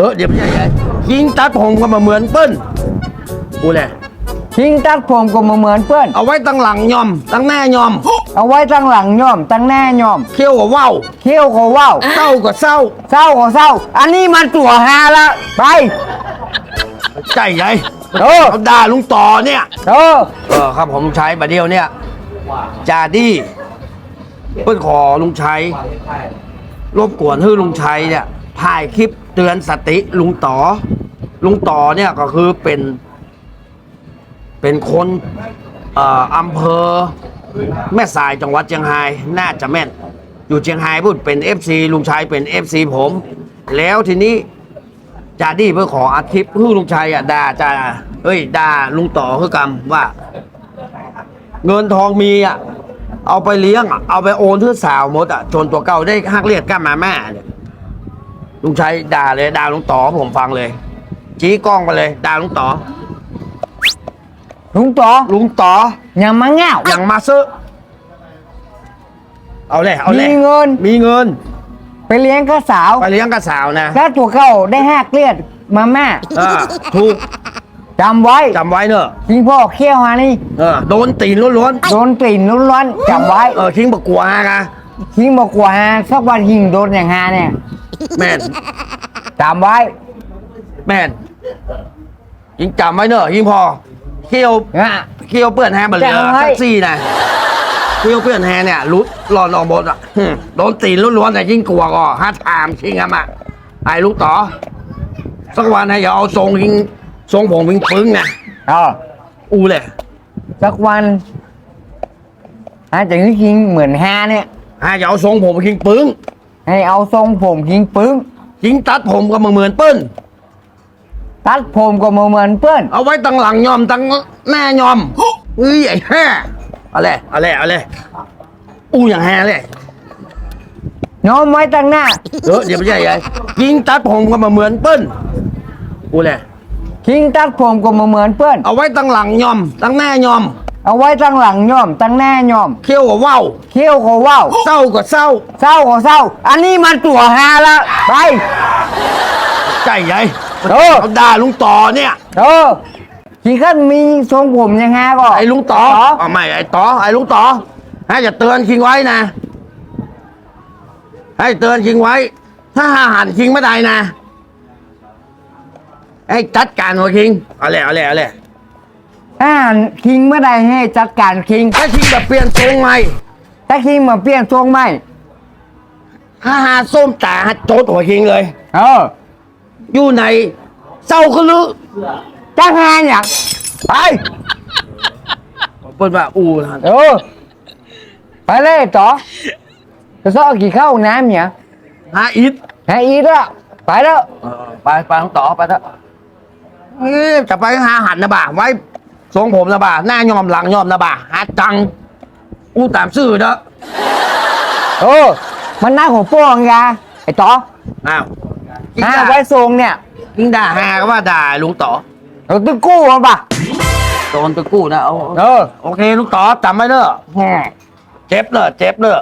เออเดี๋ยวไม่ใช่ไงยิงตัดผมก็มาเหมือนเปิ้ลกูแหละทิ้งตัดผมก็มาเหมือนเพื่อน เอาไว้ตั้งหลังยอม ตั้งหน้ายอม เอาไว้ตั้งหลังย่อม ตั้งแน่ย่อม เขี้ยวกับว่าวเขี้ยวก็ว่าวเศร้าก็เศร้า เศร้าก็เศร้า อันนี้มันตัวฮาละ ไป ใจใหญ่เออ เขาด่าลุงต่อเนี่ย เออ เออครับผมลุงชัยประเดียวเนี่ยจาดี้เพื่อนขอลุงชัยรบกวนให้ลุงชัยเนี่ยถ่ายคลิป เตือนสติลุงต่อ ลุงต่อเนี่ยก็คือเป็น เป็นคนอำเภอ แม่สายจังหวัดเชียงรายน่าจะแม่น อยู่เชียงรายพูดเป็น FC ลุงชัยเป็น FC ผม แล้วทีนี้จาดี้เพื่อขออัดคลิปคือลุงชัยอะด่าจ่าเอ้ยด่าลุงต่อคือกรรมว่า เงินทองมีอะเอาไปเลี้ยง เอาไปโอนทื่อสาวมดอะจนตัวเก่าได้หักเลียดก้ามาแม่เนี่ย ลุงชัยด่าเลยด่าลุงต่อผมฟังเลย ชี้กล้องไปเลยด่าลุงต่อลุงต่อลุงต่ออย่ามาเง่าอย่างมาซื้อเอาเลยเอาเลยมีเงิน มีเงิน ไปเลี้ยงข้าสาวไปเลี้ยงกับสาวนะแล้วตัวเข้าได้หักเลียดมาแม่เออถูกจำไว้จำไว้เนอะทิ้งพ่อเขี้ยวฮานี่เออโดนตีนล้วนโดนกลิ่นร้อนๆจำไว้ๆเออทิ้งบกกัวฮากะทิ้งบอกกว่าฮาสักวันหิงโดนอย่างฮาเนี่ย แม่นจำไว้ แม่นยิงจำไว้เนอะยิงพอเขี้ยวนะเขี้ยวเปื้อนแฮมาเหลือจำไว้ แท็กซี่นะเขี้ยวเปื้อนแฮเนี่ยรุดรอนองบดอะหึโดนตีนล้วนๆแต่ยิ่งกลัวก็ห้าถามชิงอะมาไอ้ลูกต่อสักวันนะอย่าเอาทรงยิงทรงผมยิงปึ้งนะเอออูเลยสักวันอาจจะทิ้งเหมือนฮาเนี่ยอะอย่าเอาทรงผมยิงปึ้ง ให้เอาทรงผมทิ้งปึ้งยิงตัดผมก็มาเหมือนเปิ้ลตัดผมก็มาเหมือนเพื่อนเอาไว้ตั้งหลังยอมตั้งหน้ายอมเอ้ยไอ้แห่เอาเลยเอาเลยเอาเลยอูอย่างแห่เลยน้องไว้ตั้งหน้าเออเดี๋ยวไม่ใช่ไงยิงตัดผมก็มาเหมือนเปิ้ลกูแหละทิ้งตัดผมก็มาเหมือนเพื่อนเอาไว้ตั้งหลังยอมตั้งหน้ายอม เอาไว้ตั้งหลังย่อมตั้งแน่ย่อม เขี้ยวกับว่าวเขี้ยวก็ว่าวเศร้าก็เศร้าเศร้าก็เศร้า อันนี้มันตัวฮาละไป ใจใหญ่เออ เขาด่าลุงต่อเนี่ย เออที่ขั้นมีทรงผมยังฮาก็ไอ้ลุงต่อเอาไม่ไอ้ต่อไอ้ลุงต่อให้จะเตือนคิงไว้นะ ให้เตือนคิงไว้ ถ้าหาหันคิงไม่ได้นะ ไอ้จัดการหัวคิงเอาเลยเอาเลยเอาเลย อ่านคิงเมื่อใดให้จัดการคิง ถ้าคิงแบบเปลี่ยนทรงใหม่ถ้าคิงมาเปลี่ยนทรงไหมถ้าหาส้มตาโจดหัวคิงเลย เออ อยู่ในเศร้าก็ลือจ้างงานอย่างไปเปิดว่าอูท่านเออไปเลยต่อจะซ้อกี่เข้าห้องน้ำเนี่ยหาอิดฮะอีกแล้วไปแล้วเออไปไปน้องต่อไปเถอะเอ้ยจะไปหาหันนะบ่าไว้ ทรงผมนะบ่าหน้ายอมหลังยอมนะบ่าหาจังอู้ตามซื่อเด้อเออ มันหน้าหัวโป้งยาไอ้ต่ออ้าวยิงห้าด่าไว้ทรงเนี่ยยิงด่าฮาก็ว่าด่าลุงต่อเราตึ้งกู้มาปะโดนตะกู้นะเอาเออ โอเคลุงต่อจำไว้เด้อเจ็บเด้อเจ็บเด้อ